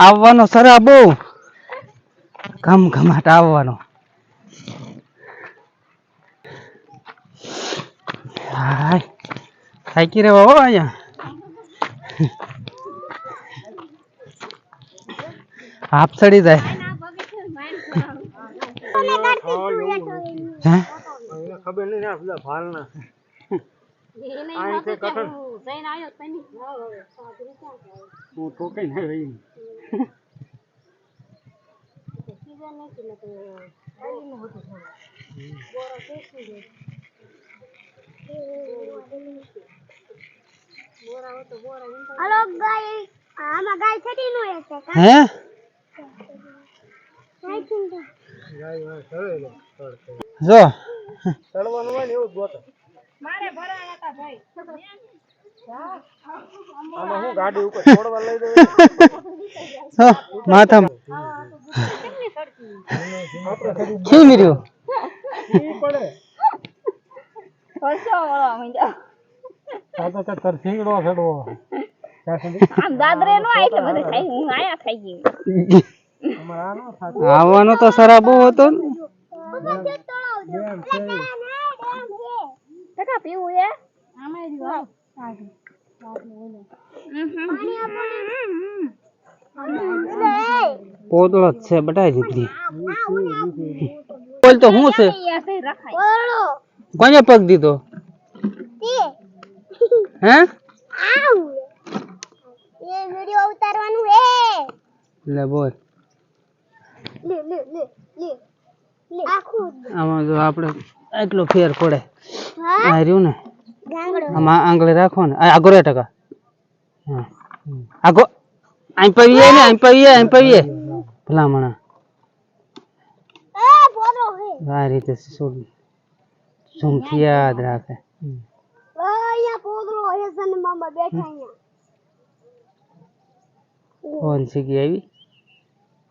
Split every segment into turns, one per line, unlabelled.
આવવાનો સરા બહુ. ઘમ ઘમાટ આવવાનો. થાકી રહેવા હો અહીંયા. હાફ ચડી જાય.
ખબર નહીં ને પેલા ભાલના હું ઠોકાઈ ના રહી
હલો ગાય આમાં ગાય છટી નો છે
હે
ગાય
જો
ચડવાનું હોય ને એવું જ ગોતો આમાં હું ગાડી ઉપર છોડવા લઈ દઉં
માથા ખીમી રહ્યું
પડે. હસો તો મંજા તાર શીંગડો ચડવો ત્યાં સુધી
આમ દાદરે નો આય એટલે બધે ખાઈ હું આયા ખાઈ ગઈ.
અમારે આ ન થાતું.
આવવાનો તો સરા હતો ને.
જેમ છે. એમ.
આમાં રહ્યું
પોતળો જ છે બટાઈ દીધી. બોલ તો શું છે? કોને પગ દીધો? હે?
એ વિડિયો ઉતારવાનું હે
લે બોલ.
લે લે લે લે લે
આમાં જો આપણે એટલો ફેર પડે.
હા
આ રહ્યું ને. આમાં આંગળે રાખો ને આ આગો રે ટકા હા આગો આઈ પવીએ ને આઈ પવીએ આઈ પવીએ ભલામણા
એ બોલો હે
આ રીતે શું ઝૂમથી યાદ રાખે
અહીંયા પોદરો હે સન મામા બેઠા અહીંયા
ફોન શીખી આવી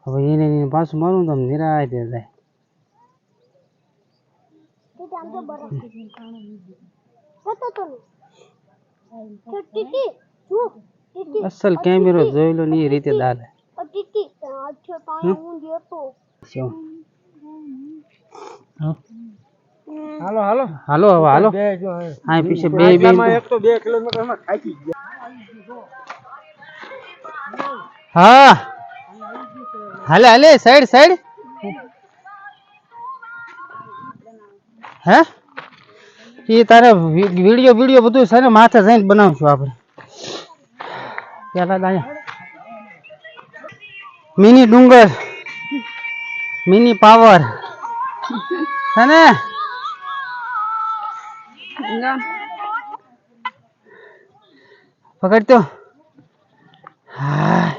હવે એને એને પાછું મારું તો આમ નિરાય દે જાય
ટીટી આમ તો બરફ હતો તો ને તો ટીટી જો ટીટી
અસલ કેમેરો જોઈ લો ને એ રીતે દાલે
અ ટીટી અચ્છો તો અહીંયા હું ગયો તો
શું
હાલો હાલો
હાલો હવે હાલો
બે જો હવે.
આ પીછે બે બે
આટલામાં એક તો બે કિલોમીટર માં થાકી ગયા
હા હાલે હાલે સાઈડ સાઈડ હે એ તારે વીડિયો વીડિયો બધું છે માથે જઈને બનાવશું આપણે. પેલા દાયા. મિની ડુંગર. Mini power. હે ને? પકડતો. હા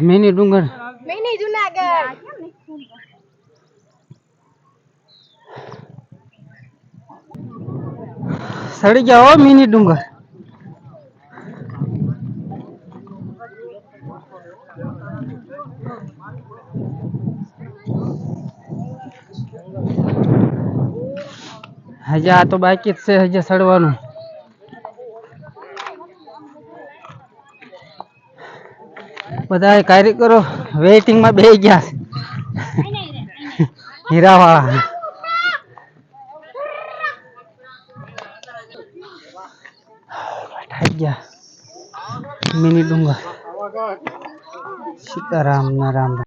મિની ડુંગર.
નહીં જુનાગઢ.
સડી ગયા હો મિની ડુંગર હજી આ તો બાકી જ છે હજી સડવાનું બધા કાર્યકરો વેઇટિંગમાં બે ગયા છે હીરાવાળા aja. Mini dong gak sekarang naram